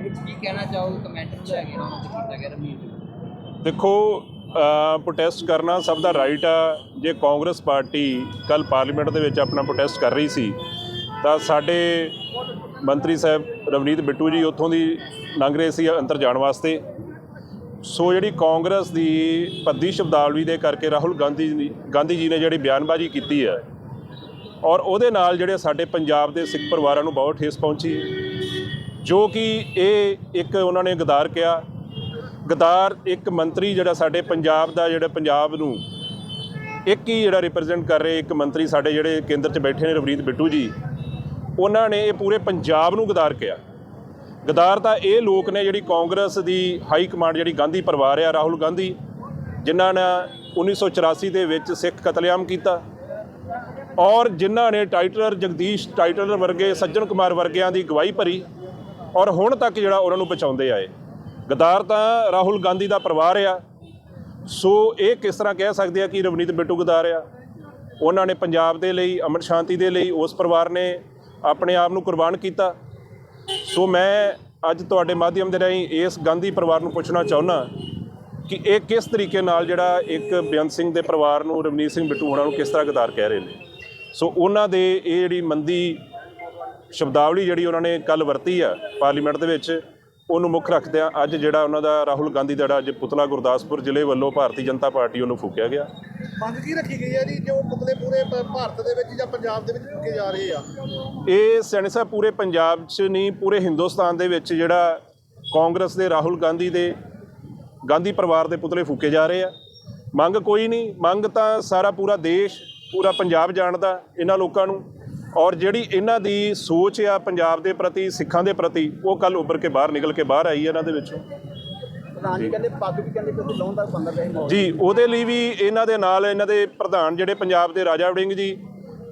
ਬਾਰੇ ਵਿੱਚ ਕੀ ਕਹਿਣਾ ਚਾਹੋਗੇ? ਕਮੈਂਟ ਨੂੰ ਲੈ ਉਹਨਾਂ ਤੇ ਕੀਤਾ ਗਿਆ ਰਵਨੀਤ ਦੇਖੋ ਪ੍ਰੋਟੈਸਟ ਕਰਨਾ ਸਭ ਦਾ ਰਾਈਟ ਆ। ਜੇ ਕਾਂਗਰਸ ਪਾਰਟੀ ਕੱਲ ਪਾਰਲੀਮੈਂਟ ਦੇ ਵਿੱਚ ਆਪਣਾ ਪ੍ਰੋਟੈਸਟ ਕਰ ਰਹੀ ਸੀ, ਤਾਂ ਸਾਡੇ ਮੰਤਰੀ ਸਾਹਿਬ ਰਵਨੀਤ ਬਿੱਟੂ ਜੀ ਉੱਥੋਂ ਦੀ ਲੰਘ ਰਹੇ ਸੀ ਅੰਦਰ ਜਾਣ ਵਾਸਤੇ। ਸੋ ਜਿਹੜੀ ਕਾਂਗਰਸ ਦੀ ਪੱਦੀ ਸ਼ਬਦਾਵਲੀ ਦੇ ਕਰਕੇ ਰਾਹੁਲ ਗਾਂਧੀ ਗਾਂਧੀ ਜੀ ਨੇ ਜਿਹੜੀ ਬਿਆਨਬਾਜ਼ੀ ਕੀਤੀ ਹੈ, ਔਰ ਉਹਦੇ ਨਾਲ ਜਿਹੜੇ ਸਾਡੇ ਪੰਜਾਬ ਦੇ ਸਿੱਖ ਪਰਿਵਾਰਾਂ ਨੂੰ ਬਹੁਤ ਠੇਸ ਪਹੁੰਚੀ ਜੋ ਕਿ ਇਹ ਇੱਕ ਉਹਨਾਂ ਨੇ ਗਦਾਰ ਕਿਹਾ। ਗਦਾਰ ਇੱਕ ਮੰਤਰੀ ਜਿਹੜਾ ਸਾਡੇ ਪੰਜਾਬ ਦਾ, ਜਿਹੜਾ ਪੰਜਾਬ ਨੂੰ ਇੱਕ ਹੀ ਜਿਹੜਾ ਰਿਪਰੈਜ਼ੈਂਟ ਕਰ ਰਹੇ ਇੱਕ ਮੰਤਰੀ ਸਾਡੇ ਜਿਹੜੇ ਕੇਂਦਰ 'ਚ ਬੈਠੇ ਨੇ ਰਵਨੀਤ ਬਿੱਟੂ ਜੀ, ਉਹਨਾਂ ਨੇ ਇਹ ਪੂਰੇ ਪੰਜਾਬ ਨੂੰ ਗਦਾਰ ਕਿਹਾ। ਗਦਾਰ ਤਾਂ ਇਹ ਲੋਕ ਨੇ ਜਿਹੜੀ ਕਾਂਗਰਸ ਦੀ ਹਾਈ ਕਮਾਂਡ ਜਿਹੜੀ ਗਾਂਧੀ ਪਰਿਵਾਰ ਆ, ਰਾਹੁਲ ਗਾਂਧੀ, ਜਿਨ੍ਹਾਂ ਨੇ 1984 ਦੇ ਵਿੱਚ ਸਿੱਖ ਕਤਲੇਆਮ ਕੀਤਾ ਔਰ ਜਿਨ੍ਹਾਂ ਨੇ ਟਾਈਟਲਰ ਜਗਦੀਸ਼ ਟਾਈਟਲਰ ਵਰਗੇ, ਸੱਜਣ ਕੁਮਾਰ ਵਰਗਿਆਂ ਦੀ ਗਵਾਹੀ ਭਰੀ। ਔਰ ਹੁਣ ਤੱਕ ਜਿਹੜਾ ਉਹਨਾਂ ਨੂੰ ਬਚਾਉਂਦੇ ਆਏ। ਗਦਾਰ ਤਾਂ ਰਾਹੁਲ ਗਾਂਧੀ ਦਾ ਪਰਿਵਾਰ ਆ। ਸੋ ਇਹ ਕਿਸ ਤਰ੍ਹਾਂ ਕਹਿ ਸਕਦੇ ਆ ਕਿ ਰਵਨੀਤ ਬਿੱਟੂ ਗਦਾਰ ਆ? ਉਹਨਾਂ ਨੇ ਪੰਜਾਬ ਦੇ ਲਈ ਅਮਨ ਸ਼ਾਂਤੀ ਦੇ ਲਈ ਉਸ ਪਰਿਵਾਰ ਨੇ ਆਪਣੇ ਆਪ ਨੂੰ ਕੁਰਬਾਨ ਕੀਤਾ। ਸੋ ਮੈਂ ਅੱਜ ਤੁਹਾਡੇ ਮਾਧਿਅਮ ਦੇ ਰਾਹੀਂ ਇਸ ਗਾਂਧੀ ਪਰਿਵਾਰ ਨੂੰ ਪੁੱਛਣਾ ਚਾਹੁੰਦਾ ਕਿ ਇਹ ਕਿਸ ਤਰੀਕੇ ਨਾਲ ਜਿਹੜਾ ਇੱਕ ਬੇਅੰਤ ਸਿੰਘ ਦੇ ਪਰਿਵਾਰ ਨੂੰ, ਰਵਨੀਤ ਸਿੰਘ ਬਿੱਟੂ ਹੋਣਾ ਨੂੰ ਕਿਸ ਤਰ੍ਹਾਂ ਗਦਾਰ ਕਹਿ ਰਹੇ ਨੇ? ਸੋ ਉਹਨਾਂ ਦੇ ਇਹ ਜਿਹੜੀ ਮੰਦੀ ਸ਼ਬਦਾਵਲੀ ਜਿਹੜੀ ਉਹਨਾਂ ਨੇ ਕੱਲ ਵਰਤੀ ਆ ਪਾਰਲੀਮੈਂਟ ਦੇ ਵਿੱਚ ਉਹਨੂੰ ਮੁੱਖ ਰੱਖਦਿਆਂ ਅੱਜ ਜਿਹੜਾ ਉਹਨਾਂ ਦਾ ਰਾਹੁਲ ਗਾਂਧੀ ਦਾ ਅੱਜ ਪੁਤਲਾ ਗੁਰਦਾਸਪੁਰ ਜ਼ਿਲ੍ਹੇ ਵੱਲੋਂ ਭਾਰਤੀ ਜਨਤਾ ਪਾਰਟੀ ਉਹਨੂੰ ਫੂਕਿਆ ਗਿਆ। ਮੰਗ ਕੀ ਰੱਖੀ ਗਈ ਹੈ ਜੀ? ਜੋ ਪੁਤਲੇ ਪੂਰੇ ਭਾਰਤ ਦੇ ਵਿੱਚ ਜਾਂ ਪੰਜਾਬ ਦੇ ਵਿੱਚ ਚੁੱਕੇ ਜਾ ਰਹੇ ਆ? ਇਹ ਸਿਆਣੇ ਸਾਹਿਬ ਪੂਰੇ ਪੰਜਾਬ 'ਚ ਨਹੀਂ ਪੂਰੇ ਹਿੰਦੁਸਤਾਨ ਦੇ ਵਿੱਚ ਜਿਹੜਾ ਕਾਂਗਰਸ ਦੇ ਰਾਹੁਲ ਗਾਂਧੀ ਦੇ ਗਾਂਧੀ ਪਰਿਵਾਰ ਦੇ ਪੁਤਲੇ ਫੂਕੇ ਜਾ ਰਹੇ ਆ। ਮੰਗ ਕੋਈ ਨਹੀਂ ਮੰਗ ਤਾਂ ਸਾਰਾ ਪੂਰਾ ਦੇਸ਼ ਪੂਰਾ ਪੰਜਾਬ ਜਾਣਦਾ ਇਹਨਾਂ ਲੋਕਾਂ ਨੂੰ। ਔਰ ਜਿਹੜੀ ਇਹਨਾਂ ਦੀ ਸੋਚ ਆ ਪੰਜਾਬ ਦੇ ਪ੍ਰਤੀ ਸਿੱਖਾਂ ਦੇ ਪ੍ਰਤੀ ਉਹ ਕੱਲ ਉੱਭਰ ਕੇ ਬਾਹਰ ਨਿਕਲ ਕੇ ਬਾਹਰ ਆਈ ਇਹਨਾਂ ਦੇ ਵਿੱਚੋਂ। ਪ੍ਰਧਾਨ ਜੀ ਕਹਿੰਦੇ ਪੱਗ ਵੀ ਕਹਿੰਦੇ ਕਿ ਲਾਉਣ ਦਾ ਬੰਦਾ ਰਹੇ ਮੌਤ ਜੀ ਉਹਦੇ ਲਈ ਵੀ ਇਹਨਾਂ ਦੇ ਨਾਲ ਇਹਨਾਂ ਦੇ ਪ੍ਰਧਾਨ ਜਿਹੜੇ ਪੰਜਾਬ ਦੇ ਰਾਜਾ ਵੜਿੰਗ ਜੀ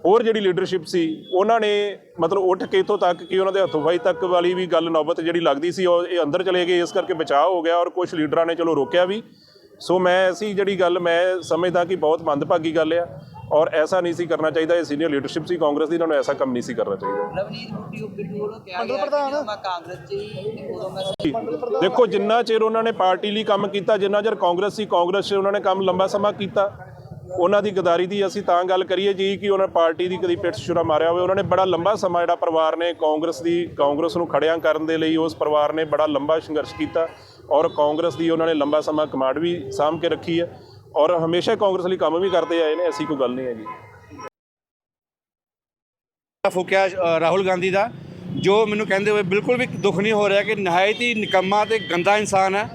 ਹੋਰ ਜਿਹੜੀ ਲੀਡਰਸ਼ਿਪ ਸੀ ਉਹਨਾਂ ਨੇ ਮਤਲਬ ਉੱਠ ਕੇ ਇੱਥੋਂ ਤੱਕ ਕਿ ਉਹਨਾਂ ਦੇ ਹੱਥੋਂ ਫਾਈ ਤੱਕ ਵਾਲੀ ਵੀ ਗੱਲ ਨੌਬਤ ਜਿਹੜੀ ਲੱਗਦੀ ਸੀ ਉਹ ਇਹ ਅੰਦਰ ਚਲੇ ਗਏ ਇਸ ਕਰਕੇ ਬਚਾਅ ਹੋ ਗਿਆ ਔਰ ਕੁਝ ਲੀਡਰਾਂ ਨੇ ਚਲੋ ਰੋਕਿਆ ਵੀ। ਸੋ ਮੈਂ ਅਸੀਂ ਜਿਹੜੀ ਗੱਲ ਮੈਂ ਸਮਝਦਾ ਕਿ ਬਹੁਤ ਮੰਦਭਾਗੀ ਗੱਲ ਆ। ਔਰ ਐਸਾ ਨਹੀਂ ਸੀ ਕਰਨਾ ਚਾਹੀਦਾ ਇਹ ਸੀਨੀਅਰ ਲੀਡਰਸ਼ਿਪ ਸੀ ਕਾਂਗਰਸ ਦੀ ਇਹਨਾਂ ਨੂੰ ਐਸਾ ਕੰਮ ਨਹੀਂ ਸੀ ਕਰਨਾ ਚਾਹੀਦਾ। ਰਵਨੀਤ ਬਿੱਟੂ ਬਿੱਟੂ ਵੱਲੋਂ ਕਿਹਾ ਗਿਆ ਕਿ ਜਦੋਂ ਮੈਂ ਕਾਂਗਰਸ 'ਚ ਹੀ ਤੇ ਉਦੋਂ ਮੈਂ ਦੇਖੋ ਜਿੰਨਾ ਚਿਰ ਉਹਨਾਂ ਨੇ ਪਾਰਟੀ ਲਈ ਕੰਮ ਕੀਤਾ ਜਿੰਨਾ ਚਿਰ ਕਾਂਗਰਸ ਸੀ ਕਾਂਗਰਸ 'ਚ ਉਹਨਾਂ ਨੇ ਕੰਮ ਲੰਬਾ ਸਮਾਂ ਕੀਤਾ। ਉਹਨਾਂ ਦੀ ਗਦਾਰੀ ਦੀ ਅਸੀਂ ਤਾਂ ਗੱਲ ਕਰੀਏ ਜੀ ਕਿ ਉਹਨਾਂ ਪਾਰਟੀ ਦੀ ਕਦੀ ਪਿੱਠ ਛੁਰਾ ਮਾਰਿਆ ਹੋਵੇ। ਉਹਨਾਂ ਨੇ ਬੜਾ ਲੰਬਾ ਸਮਾਂ ਜਿਹੜਾ ਪਰਿਵਾਰ ਨੇ ਕਾਂਗਰਸ ਦੀ ਕਾਂਗਰਸ ਨੂੰ ਖੜਿਆਂ ਕਰਨ ਦੇ ਲਈ ਉਸ ਪਰਿਵਾਰ ਨੇ ਬੜਾ ਲੰਬਾ ਸੰਘਰਸ਼ ਕੀਤਾ। ਔਰ ਕਾਂਗਰਸ ਦੀ ਉਹਨਾਂ ਨੇ ਲੰਬਾ ਸਮਾਂ ਕਮਾਂਡ ਵੀ ਸਾਂਭ ਕੇ ਰੱਖੀ ਹੈ। ਔਰ ਹਮੇਸ਼ਾ ਕਾਂਗਰਸ ਲਈ ਕੰਮ ਵੀ ਕਰਦੇ ਆਏ ਨੇ, ਐਸੀ ਕੋਈ ਗੱਲ ਨਹੀਂ ਹੈਗੀ। ਫੂਕਿਆ ਰਾਹੁਲ ਗਾਂਧੀ ਦਾ, ਜੋ ਮੈਨੂੰ ਕਹਿੰਦੇ ਹੋਏ ਬਿਲਕੁਲ ਵੀ ਦੁੱਖ ਨਹੀਂ ਹੋ ਰਿਹਾ ਕਿ ਨਹਾਇਤ ਹੀ ਨਿਕੰਮਾ ਤੇ ਗੰਦਾ ਇਨਸਾਨ ਹੈ,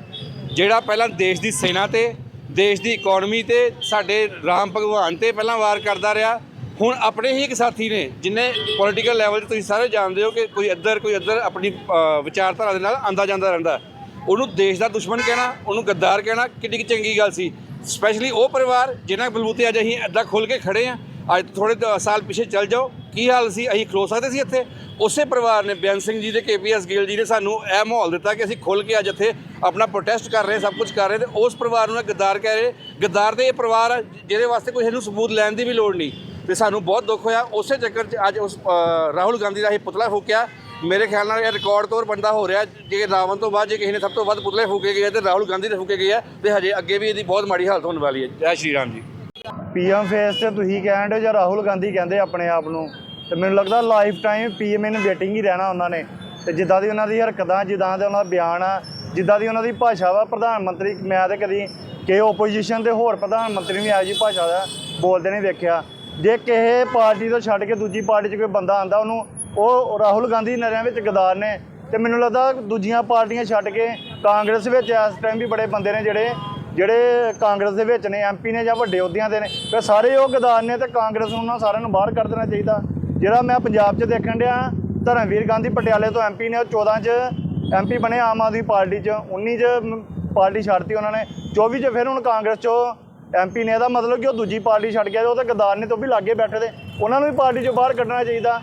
ਜਿਹੜਾ ਪਹਿਲਾਂ ਦੇਸ਼ ਦੀ ਸੈਨਾ ਤੇ, ਦੇਸ਼ ਦੀ ਇਕਨੋਮੀ ਤੇ, ਸਾਡੇ ਰਾਮ ਭਗਵਾਨ ਤੇ ਪਹਿਲਾਂ ਵਾਰ ਕਰਦਾ ਰਿਹਾ, ਹੁਣ ਆਪਣੇ ਹੀ ਇੱਕ ਸਾਥੀ ਨੇ, ਜਿਨੇ ਪੋਲੀਟੀਕਲ ਲੈਵਲ 'ਤੇ ਤੁਸੀਂ ਸਾਰੇ ਜਾਣਦੇ ਹੋ ਕਿ ਕੋਈ ਇੱਧਰ ਕੋਈ ਇੱਧਰ ਆਪਣੀ ਵਿਚਾਰਧਾਰਾ ਦੇ ਨਾਲ ਆਂਦਾ ਜਾਂਦਾ ਰਹਿੰਦਾ, ਉਹਨੂੰ ਦੇਸ਼ ਦਾ ਦੁਸ਼ਮਣ ਕਹਿਣਾ, ਉਹਨੂੰ ਗੱਦਾਰ ਕਹਿਣਾ ਕਿੰਨੀ ਕੁ ਚੰਗੀ ਗੱਲ ਸੀ। ਸਪੈਸ਼ਲੀ ਉਹ ਪਰਿਵਾਰ ਜਿਨ੍ਹਾਂ ਬਲਬੂਤੇ ਅੱਜ ਅਸੀਂ ਇੱਦਾਂ ਖੁੱਲ ਕੇ ਖੜੇ ਆ ਅੱਜ ਤੋਂ ਥੋੜੇ ਸਾਲ ਪਿੱਛੇ ਚੱਲ ਜਾਓ। ਕੀ ਹਾਲ ਸੀ? ਅਸੀਂ ਖਲੋ ਸਕਦੇ ਸੀ ਇੱਥੇ? ਉਸੇ ਪਰਿਵਾਰ ਨੇ ਬੇਅੰਤ ਸਿੰਘ ਜੀ ਤੇ ਕੇਪੀਐਸ ਗਿੱਲ ਜੀ ਨੇ ਸਾਨੂੰ ਇਹ ਮਾਹੌਲ ਦਿੱਤਾ ਕਿ ਅਸੀਂ ਖੁੱਲ ਕੇ ਅੱਜ ਇੱਥੇ ਆਪਣਾ ਪ੍ਰੋਟੈਸਟ ਕਰ ਰਹੇ, ਸਭ ਕੁਝ ਕਰ ਰਹੇ ਤੇ ਉਸ ਪਰਿਵਾਰ ਨੂੰ ਇਹ ਗੱਦਾਰ ਕਹਿ ਰਹੇ। ਗੱਦਾਰ ਤੇ ਇਹ ਪਰਿਵਾਰ ਆ ਜਿਹਦੇ ਵਾਸਤੇ ਕੋਈ ਇਹਨੂੰ ਸਬੂਤ ਲੈਣ ਦੀ ਵੀ ਲੋੜ ਨਹੀਂ। ਤੇ ਸਾਨੂੰ ਬਹੁਤ ਦੁੱਖ ਹੋਇਆ। ਉਸੇ ਚੱਕਰ 'ਚ ਅੱਜ ਉਸ ਰਾਹੁਲ ਗਾਂਧੀ ਦਾ ਇਹ ਪੁਤਲਾ ਫੂਕਿਆ। ਮੇਰੇ ਖਿਆਲ ਨਾਲ ਇਹ ਰਿਕਾਰਡ ਤੌਰ ਬੰਦਾ ਹੋ ਰਿਹਾ ਜੇ ਰਾਵਣ ਤੋਂ ਬਾਅਦ ਜੇ ਕਿਸੇ ਨੇ ਸਭ ਤੋਂ ਵੱਧ ਪੁਤਲੇ ਫੂਕੇ ਗਏ ਤੇ ਰਾਹੁਲ ਗਾਂਧੀ ਦੇ ਫੂਕੇ ਗਏ ਆ ਤੇ ਹਜੇ ਅੱਗੇ ਵੀ ਇਹਦੀ ਬਹੁਤ ਮਾੜੀ ਹਾਲਤ ਹੋਣ ਵਾਲੀ ਹੈ। ਜੈ ਸ਼੍ਰੀ ਰਾਮ ਜੀ। ਪੀਐਮ ਫੇਸ ਤੇ ਤੁਸੀਂ ਕਹਿੰਦੇ ਹੋ ਜਾਂ ਰਾਹੁਲ ਗਾਂਧੀ ਕਹਿੰਦੇ ਆਪਣੇ ਆਪ ਨੂੰ ਤੇ ਮੈਨੂੰ ਲੱਗਦਾ life time PM in waiting ਹੀ ਰਹਿਣਾ ਉਹਨਾਂ ਨੇ। ਤੇ ਜਿੱਦਾਂ ਦੀ ਉਹਨਾਂ ਦੀ ਹਰਕਤਾਂ ਜਿੱਦਾਂ ਦੇ ਉਹਨਾਂ ਦਾ ਬਿਆਨ ਆ ਜਿੱਦਾਂ ਦੀ ਉਹਨਾਂ ਦੀ ਭਾਸ਼ਾ ਵਾ ਪ੍ਰਧਾਨ ਮੰਤਰੀ ਮੈਂ ਤੇ ਕਦੀ ਕਿ ਓਪੋਜੀਸ਼ਨ ਦੇ ਹੋਰ ਪ੍ਰਧਾਨ ਮੰਤਰੀ ਵੀ ਜਿਹੀ ਭਾਸ਼ਾ ਦਾ ਬੋਲਦੇ ਨਹੀਂ ਵੇਖਿਆ। ਜੇ ਕਿਸੇ ਪਾਰਟੀ ਤੋਂ ਛੱਡ ਕੇ ਦੂਜੀ ਪਾਰਟੀ 'ਚ ਕੋਈ ਬੰਦਾ ਆਂਦਾ ਉਹਨੂੰ ਉਹ ਰਾਹੁਲ ਗਾਂਧੀ ਨਰਿਆਂ ਵਿੱਚ ਗਦਾਰ ਨੇ ਤੇ ਮੈਨੂੰ ਲੱਗਦਾ ਦੂਜੀਆਂ ਪਾਰਟੀਆਂ ਛੱਡ ਕੇ ਕਾਂਗਰਸ ਵਿੱਚ ਇਸ ਟਾਈਮ ਵੀ ਬੜੇ ਬੰਦੇ ਨੇ ਜਿਹੜੇ ਜਿਹੜੇ ਕਾਂਗਰਸ ਦੇ ਵਿੱਚ ਨੇ ਐਮਪੀ ਨੇ ਜਾਂ ਵੱਡੇ ਅਹੁਦਿਆਂ ਦੇ ਨੇ, ਤੇ ਸਾਰੇ ਉਹ ਗਦਾਰ ਨੇ ਤੇ ਕਾਂਗਰਸ ਨੂੰ ਉਹਨਾਂ ਸਾਰਿਆਂ ਨੂੰ ਬਾਹਰ ਕੱਢ ਦੇਣਾ ਚਾਹੀਦਾ। ਜਿਹੜਾ ਮੈਂ ਪੰਜਾਬ 'ਚ ਦੇਖਣ ਡਿਆ, ਧਰਮਵੀਰ ਗਾਂਧੀ ਪਟਿਆਲੇ ਤੋਂ ਐਮਪੀ ਨੇ, ਉਹ 14 'ਚ ਐਮਪੀ ਬਣੇ ਆਮ ਆਦਮੀ ਪਾਰਟੀ 'ਚ 19 'ਚ ਪਾਰਟੀ ਛੱਡਤੀ ਉਹਨਾਂ ਨੇ 24 'ਚ ਫਿਰ ਹੁਣ ਕਾਂਗਰਸ 'ਚੋਂ ਐਮਪੀ ਨੇ, ਇਹਦਾ ਮਤਲਬ ਕਿ ਉਹ ਦੂਜੀ ਪਾਰਟੀ ਛੱਡ ਗਿਆ ਤੇ ਉਹ ਤਾਂ ਗਦਾਰ ਨੇ ਤੋਂ ਵੀ ਲਾਗੇ ਬੈਠੇ ਦੇ ਉਹਨਾਂ ਨੂੰ ਵੀ ਪਾਰਟੀ 'ਚੋਂ ਬਾਹਰ ਕੱਢਣਾ ਚਾਹੀਦਾ।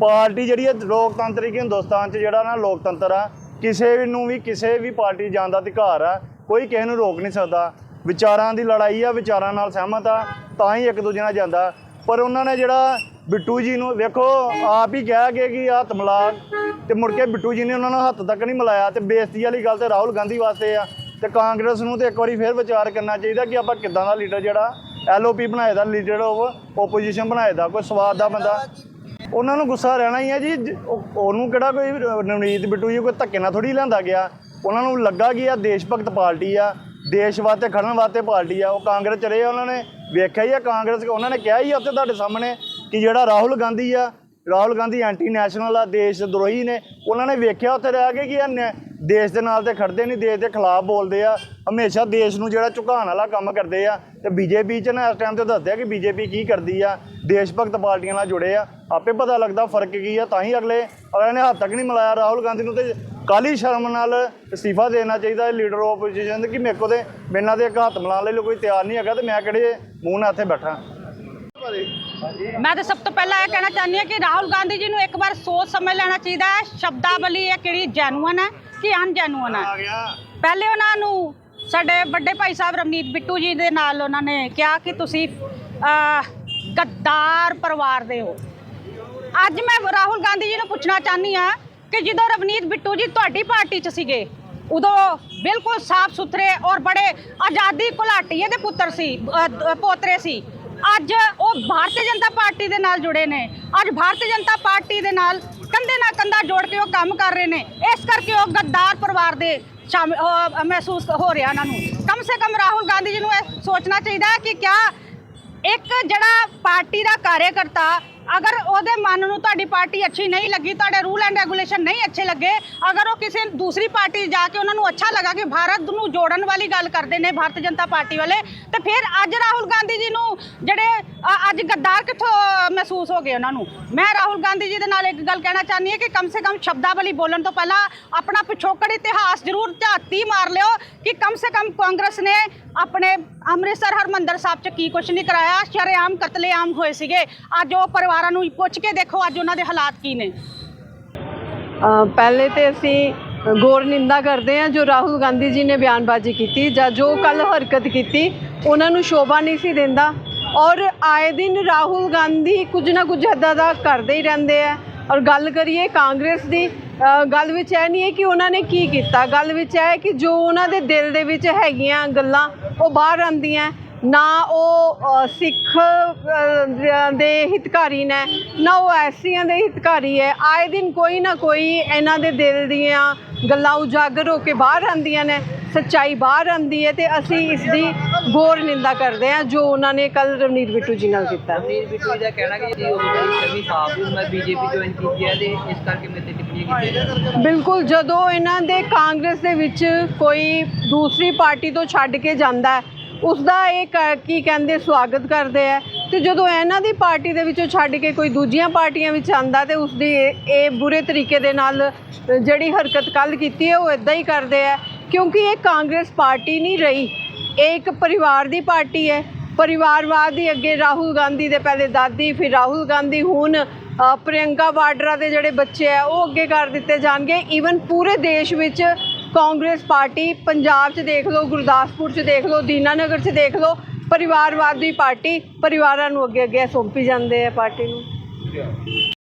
ਪਾਰਟੀ ਜਿਹੜੀ ਹੈ ਲੋਕਤੰਤਰਿਕ ਹਿੰਦੁਸਤਾਨ 'ਚ ਜਿਹੜਾ ਨਾ ਲੋਕਤੰਤਰ ਆ, ਕਿਸੇ ਵੀ ਨੂੰ ਵੀ, ਕਿਸੇ ਵੀ ਪਾਰਟੀ ਜਾਣ ਦਾ ਅਧਿਕਾਰ ਆ, ਕੋਈ ਕਿਸੇ ਨੂੰ ਰੋਕ ਨਹੀਂ ਸਕਦਾ। ਵਿਚਾਰਾਂ ਦੀ ਲੜਾਈ ਆ, ਵਿਚਾਰਾਂ ਨਾਲ ਸਹਿਮਤ ਆ, ਤਾਂ ਹੀ ਇੱਕ ਦੂਜੇ ਨਾਲ ਜਾਂਦਾ। ਪਰ ਉਹਨਾਂ ਨੇ ਜਿਹੜਾ ਬਿੱਟੂ ਜੀ ਨੂੰ, ਵੇਖੋ, ਆਪ ਹੀ ਕਹਿ ਗਏ ਕਿ ਹੱਥ ਮਿਲਾ ਤੇ ਮੁੜ ਕੇ ਬਿੱਟੂ ਜੀ ਨੇ ਉਹਨਾਂ ਨੂੰ ਹੱਥ ਤੱਕ ਨਹੀਂ ਮਿਲਾਇਆ, ਤੇ ਬੇਇੱਜ਼ਤੀ ਵਾਲੀ ਗੱਲ ਤੇ ਰਾਹੁਲ ਗਾਂਧੀ ਵਾਸਤੇ ਆ। ਤੇ ਕਾਂਗਰਸ ਨੂੰ ਤੇ ਇੱਕ ਵਾਰੀ ਫੇਰ ਵਿਚਾਰ ਕਰਨਾ ਚਾਹੀਦਾ ਕਿ ਆਪਾਂ ਕਿੱਦਾਂ ਦਾ ਲੀਡਰ ਜਿਹੜਾ ਐਲਓਪੀ ਬਣਾਏ ਦਾ, ਲੀਡਰ ਉਹ ਓਪੋਜੀਸ਼ਨ ਬਣਾਏ ਦਾ, ਕੋਈ ਸਵਾਦ ਦਾ ਬੰਦਾ। ਉਹਨਾਂ ਨੂੰ ਗੁੱਸਾ ਰਹਿਣਾ ਹੀ ਹੈ ਜੀ ਜ- ਉਹ- ਉਹਨੂੰ ਕਿਹੜਾ ਕੋਈ ਨਵਨੀਤ ਬਿੱਟੂ ਜੀ ਕੋਈ ਧੱਕੇ ਨਾਲ ਥੋੜੀ ਲਿਆਂਦਾ ਗਿਆ। ਉਹਨਾਂ ਨੂੰ ਲੱਗਾ ਕਿ ਆ ਦੇਸ਼ ਭਗਤ ਪਾਰਟੀ ਆ ਦੇਸ਼ ਵਾਸਤੇ ਖੜਨ ਵਾਸਤੇ ਪਾਰਟੀ ਆ ਉਹ ਕਾਂਗਰਸ ਚ ਰਹੇ ਆ, ਉਹਨਾਂ ਨੇ। ਵੇਖਿਆ ਹੀ ਆ ਕਾਂਗਰਸ ਉਹਨਾਂ ਨੇ ਕਿਹਾ ਹੀ ਆ ਉੱਥੇ ਤੁਹਾਡੇ ਸਾਹਮਣੇ ਕਿ ਜਿਹੜਾ ਰਾਹੁਲ ਗਾਂਧੀ ਆ ਰਾਹੁਲ ਗਾਂਧੀ ਐਂਟੀ ਨੈਸ਼ਨਲ ਆ ਦੇਸ਼ ਦਰੋਹੀ ਨੇ। ਉਹਨਾਂ ਨੇ ਵੇਖਿਆ ਉੱਥੇ ਰਹਿ ਕੇ ਕਿ ਇਹ ਨ- ਦੇਸ਼ ਦੇ ਨਾਲ ਤੇ ਖੜਦੇ ਨਹੀਂ, ਦੇਸ਼ ਦੇ ਖਿਲਾਫ ਬੋਲਦੇ ਆ। ਹਮੇਸ਼ਾ ਦੇਸ਼ ਨੂੰ ਜਿਹੜਾ ਝੁਕਾਉਣ ਵਾਲਾ ਕੰਮ ਕਰਦੇ ਆ। ਤੇ ਬੀਜੇਪੀ ਚ ਨਾ ਇਸ ਟਾਈਮ ਤੇ ਦੱਸਦੇ ਆ ਕਿ ਬੀਜੇਪੀ ਕੀ ਕਰਦੀ ਆ। ਦੇਸ਼ ਭਗਤ ਪਾਰਟੀਆਂ ਨਾਲ ਜੁੜੇ ਆ। ਆਪੇ ਪਤਾ ਲੱਗਦਾ ਫ਼ਰਕ ਕੀ ਆ, ਤਾਂ ਹੀ ਅਗਲੇ ਅਗਲੇ ਨੇ ਹੱਦ ਤੱਕ ਨਹੀਂ ਮਿਲਾਇਆ। ਰਾਹੁਲ ਗਾਂਧੀ ਨੂੰ ਤੇ ਕਾਲੀ ਸ਼ਰਮ ਨਾਲ ਅਸਤੀਫਾ ਦੇਣਾ ਚਾਹੀਦਾ ਲੀਡਰ ਆਪੋਜੀਸ਼ਨ ਕਿ ਮੇਰੇ ਕੋਲ ਤੇ ਮੇਰੇ ਨਾਲ ਤੇ ਇੱਕ ਹੱਥ ਮਿਲਾਉਣ ਲਈ ਕੋਈ ਤਿਆਰ ਨਹੀਂ ਹੈਗਾ ਤੇ ਮੈਂ ਕਿਹੜੇ ਮੂੰਹ ਨਾਲ ਇੱਥੇ ਬੈਠਾ। ਮੈਂ ਤਾਂ ਸਭ ਤੋਂ ਪਹਿਲਾਂ ਇਹ ਕਹਿਣਾ ਚਾਹੁੰਦੀ ਹਾਂ ਕਿ ਰਾਹੁਲ ਗਾਂਧੀ ਜੀ ਨੂੰ ਇੱਕ ਵਾਰ ਸੋਚ ਸਮਝ ਲੈਣਾ ਚਾਹੀਦਾ ਹੈ। ਸ਼ਬਦਾਵਲੀ ਇਹ ਕਿਹੜੀ ਜੈਨੂਅਨ ਹੈ? ਕਿ ਅਨਜੈਨੂਅਨ ਹੈ ਪਹਿਲੇ ਉਹਨਾਂ ਨੂੰ ਸਾਡੇ ਵੱਡੇ ਭਾਈ ਸਾਹਿਬ ਰਵਨੀਤ ਬਿੱਟੂ ਜੀ ਦੇ ਨਾਲ ਉਹਨਾਂ ਨੇ ਕਿਹਾ ਕਿ ਤੁਸੀਂ ਗੱਦਾਰ ਪਰਿਵਾਰ ਦੇ ਹੋ। ਅੱਜ ਮੈਂ ਰਾਹੁਲ ਗਾਂਧੀ ਜੀ ਨੂੰ ਪੁੱਛਣਾ ਚਾਹਨੀ ਆ ਕਿ ਜਦੋਂ ਰਵਨੀਤ ਬਿੱਟੂ ਜੀ ਤੁਹਾਡੀ ਪਾਰਟੀ 'ਚ ਸੀਗੇ ਉਦੋਂ ਬਿਲਕੁਲ ਸਾਫ਼ ਸੁਥਰੇ ਔਰ ਬੜੇ ਆਜ਼ਾਦੀ ਘੁਲਾਟੀਏ ਦੇ ਪੁੱਤਰ ਸੀ ਪੋਤਰੇ ਸੀ। ਅੱਜ ਉਹ ਭਾਰਤੀ ਜਨਤਾ ਪਾਰਟੀ ਦੇ ਨਾਲ ਜੁੜੇ ਨੇ। ਅੱਜ ਭਾਰਤੀ ਜਨਤਾ ਪਾਰਟੀ ਦੇ ਨਾਲ ਕੰਧੇ ਨਾਲ ਕੰਧਾ ਜੋੜ ਕੇ ਉਹ ਕੰਮ ਕਰ ਰਹੇ ਨੇ। ਇਸ ਕਰਕੇ ਉਹ ਗੱਦਾਰ ਪਰਿਵਾਰ ਦੇ ਸ਼ਾਮ ਮਹਿਸੂਸ ਹੋ ਰਿਹਾ ਉਹਨਾਂ ਨੂੰ। ਕਮ ਸੇ ਕਮ ਰਾਹੁਲ ਗਾਂਧੀ ਜੀ ਨੂੰ ਇਹ ਸੋਚਣਾ ਚਾਹੀਦਾ ਹੈ ਕਿ ਕਿਆ ਇੱਕ ਜਿਹੜਾ ਪਾਰਟੀ ਦਾ ਕਾਰਜਕਰਤਾ ਅਗਰ ਉਹਦੇ ਮਨ ਨੂੰ ਤੁਹਾਡੀ ਪਾਰਟੀ ਅੱਛੀ ਨਹੀਂ ਲੱਗੀ, ਤੁਹਾਡੇ ਰੂਲ ਐਂਡ ਰੈਗੂਲੇਸ਼ਨ ਨਹੀਂ ਅੱਛੇ ਲੱਗੇ, ਅਗਰ ਉਹ ਕਿਸੇ ਦੂਸਰੀ ਪਾਰਟੀ ਜਾ ਕੇ ਉਹਨਾਂ ਨੂੰ ਅੱਛਾ ਲੱਗਾ ਕਿ ਭਾਰਤ ਨੂੰ ਜੋੜਨ ਵਾਲੀ ਗੱਲ ਕਰਦੇ ਨੇ, ਭਾਰਤੀ ਜਨਤਾ ਪਾਰਟੀ ਵਾਲੇ, ਤੇ ਫਿਰ ਅੱਜ ਰਾਹੁਲ ਗਾਂਧੀ ਜੀ ਨੂੰ ਜਿਹੜੇ ਅ, ਅੱਜ ਗੱਦਾਰ ਕਿੱਥੋਂ ਅ, ਮਹਿਸੂਸ ਹੋ ਗਏ ਉਹਨਾਂ ਨੂੰ। ਮੈਂ ਰਾਹੁਲ ਗਾਂਧੀ ਜੀ ਦੇ ਨਾਲ ਇੱਕ ਗੱਲ ਕਹਿਣਾ ਚਾਹੁੰਦੀ ਹਾਂ ਕਿ ਕਮ ਸੇ ਕਮ ਸ਼ਬਦਾਵਲੀ ਬੋਲਣ ਤੋਂ ਪਹਿਲਾਂ ਆਪਣਾ ਪਿਛੋਕੜ ਇਤਿਹਾਸ ਜ਼ਰੂਰ ਝਾਤੀ ਮਾਰ ਲਿਓ ਕਿ ਕਮ ਸੇ ਕਮ ਕਾਂਗਰਸ ਨੇ ਆਪਣੇ ਅੰਮ੍ਰਿਤਸਰ ਹਰਮੰਦਰ ਸਾਹਿਬ 'ਚ ਕੀ ਕੁਛ ਨਹੀਂ ਕਰਾਇਆ ਸ਼ਰੇਆਮ ਕਤਲੇਆਮ ਹੋਏ ਸੀਗੇ। ਅੱਜ ਉਹ ਪਰਿਵਾਰਾਂ ਨੂੰ ਪੁੱਛ ਕੇ ਦੇਖੋ ਅੱਜ ਉਹਨਾਂ ਦੇ ਹਾਲਾਤ ਕੀ ਨੇ। ਅ, ਪਹਿਲੇ ਤੇ ਅਸੀਂ ਗੌਰ ਨਿੰਦਾ ਕਰਦੇ ਹਾਂ ਜੋ ਰਾਹੁਲ ਗਾਂਧੀ ਜੀ ਨੇ ਬਿਆਨਬਾਜ਼ੀ ਕੀਤੀ ਜਾਂ ਜੋ ਕੱਲ ਹਰਕਤ ਕੀਤੀ ਉਹਨਾਂ ਨੂੰ ਸ਼ੋਭਾ ਨਹੀਂ ਸੀ ਦਿੰਦਾ। ਔਰ ਆਏ ਦਿਨ ਰਾਹੁਲ ਗਾਂਧੀ ਕੁਝ ਨਾ ਕੁਝ ਇੱਦਾਂ ਦਾ ਕਰਦੇ ਹੀ ਰਹਿੰਦੇ ਆ। ਔਰ ਗੱਲ ਕਰੀਏ ਕਾਂਗਰਸ ਦੀ ਗੱਲ ਵਿੱਚ ਇਹ ਨਹੀਂ ਹੈ ਕਿ ਉਹਨਾਂ ਨੇ ਕੀ ਕੀਤਾ। ਗੱਲ ਵਿੱਚ ਇਹ ਹੈ ਕਿ ਜੋ ਉਹਨਾਂ ਦੇ ਦਿਲ ਦੇ ਵਿੱਚ ਹੈਗੀਆਂ ਗੱਲਾਂ ਉਹ ਬਾਹਰ ਆਉਂਦੀਆਂ। ਨਾ ਉਹ ਸਿੱਖ ਦੇ ਹਿਤਕਾਰੀ ਨੇ, ਨਾ ਉਹ ਐਸੀਆਂ ਦੇ ਹਿਤਕਾਰੀ ਹੈ। ਆਏ ਦਿਨ ਕੋਈ ਨਾ ਕੋਈ ਇਹਨਾਂ ਦੇ ਦਿਲ ਦੀਆਂ ਗੱਲਾਂ ਉਜਾਗਰ ਹੋ ਕੇ ਬਾਹਰ ਆਉਂਦੀਆਂ ਨੇ। ਸੱਚਾਈ ਬਾਹਰ ਆਉਂਦੀ ਹੈ ਤੇ ਅਸੀਂ ਇਸ ਦੀ ਗੌਰ ਨਿੰਦਾ ਕਰਦੇ ਹਾਂ ਜੋ ਉਹਨਾਂ ਨੇ ਕੱਲ ਰਵਨੀਤ ਬਿੱਟੂ ਜੀ ਨਾਲ ਕੀਤਾ। ਰਵਨੀਤ ਬਿੱਟੂ ਜੀ ਦਾ ਕਹਿਣਾ ਕਿ ਜੀ ਉਹ ਮੇਰੀ ਛਵੀ ਸਾਫ਼ ਮੈਂ ਬੀਜੇਪੀ ਜੁਆਇਨ ਕੀਤੀ ਹੈ ਤੇ ਇਸ ਕਰਕੇ ਮੇਰੇ ਤੇ ਟਿੱਪਣੀਆਂ ਕੀਤੀਆਂ ਬਿਲਕੁਲ ਜਦੋਂ ਇਹਨਾਂ ਦੇ ਕਾਂਗਰਸ ਦੇ ਵਿੱਚ ਕੋਈ ਦੂਸਰੀ ਪਾਰਟੀ ਤੋਂ ਛੱਡ ਕੇ ਜਾਂਦਾ ਹੈ ਉਸ ਦਾ ਇਹ ਕ- ਕਹਿੰਦੇ ਸਵਾਗਤ ਕਰਦੇ ਆ। ਤੇ ਜਦੋਂ ਇਹਨਾਂ ਦੀ ਪਾਰਟੀ ਦੇ ਵਿੱਚੋਂ ਛੱਡ ਕੇ ਕੋਈ ਦੂਜੀਆਂ ਪਾਰਟੀਆਂ ਵਿੱਚ ਆਂਦਾ ਤੇ ਉਸ ਦੀ ਇਹ ਇਹ ਬੁਰੇ ਤਰੀਕੇ ਦੇ ਨਾਲ ਜਿਹੜੀ ਹਰਕਤ ਕੱਲ ਕੀਤੀ ਹੈ ਉਹ ਇਦਾਂ ਹੀ ਕਰਦੇ ਆ ਕਿਉਂਕਿ ਇਹ ਕਾਂਗਰਸ ਪਾਰਟੀ ਨਹੀਂ ਰਹੀ। ਇਹ ਇੱਕ ਪਰਿਵਾਰ ਦੀ ਪਾਰਟੀ ਹੈ। ਪਰਿਵਾਰਵਾਦ ਦੀ ਅੱਗੇ ਰਾਹੁਲ ਗਾਂਧੀ ਦੇ ਪਹਿਲੇ ਦਾਦੀ ਫਿਰ ਰਾਹੁਲ ਗਾਂਧੀ ਹੁਣ ਅ, ਪ੍ਰਿਯੰਕਾ ਵਾਡਰਾ ਦੇ ਜਿਹੜੇ ਬੱਚੇ ਆ ਉਹ ਅੱਗੇ ਕਰ ਦਿੱਤੇ ਜਾਣਗੇ। ਈਵਨ ਪੂਰੇ ਦੇਸ਼ ਵਿੱਚ ਕਾਂਗਰਸ ਪਾਰਟੀ ਪੰਜਾਬ 'ਚ ਦੇਖ ਲਓ ਗੁਰਦਾਸਪੁਰ 'ਚ ਦੇਖ ਲਓ ਦੀਨਾਨਗਰ 'ਚ ਦੇਖ ਲਓ ਪਰਿਵਾਰਵਾਦ ਦੀ ਪਾਰਟੀ ਪਰਿਵਾਰਾਂ ਨੂੰ ਅੱਗੇ ਅੱਗੇ ਸੌਂਪੀ ਜਾਂਦੇ ਆ ਪਾਰਟੀ ਨੂੰ।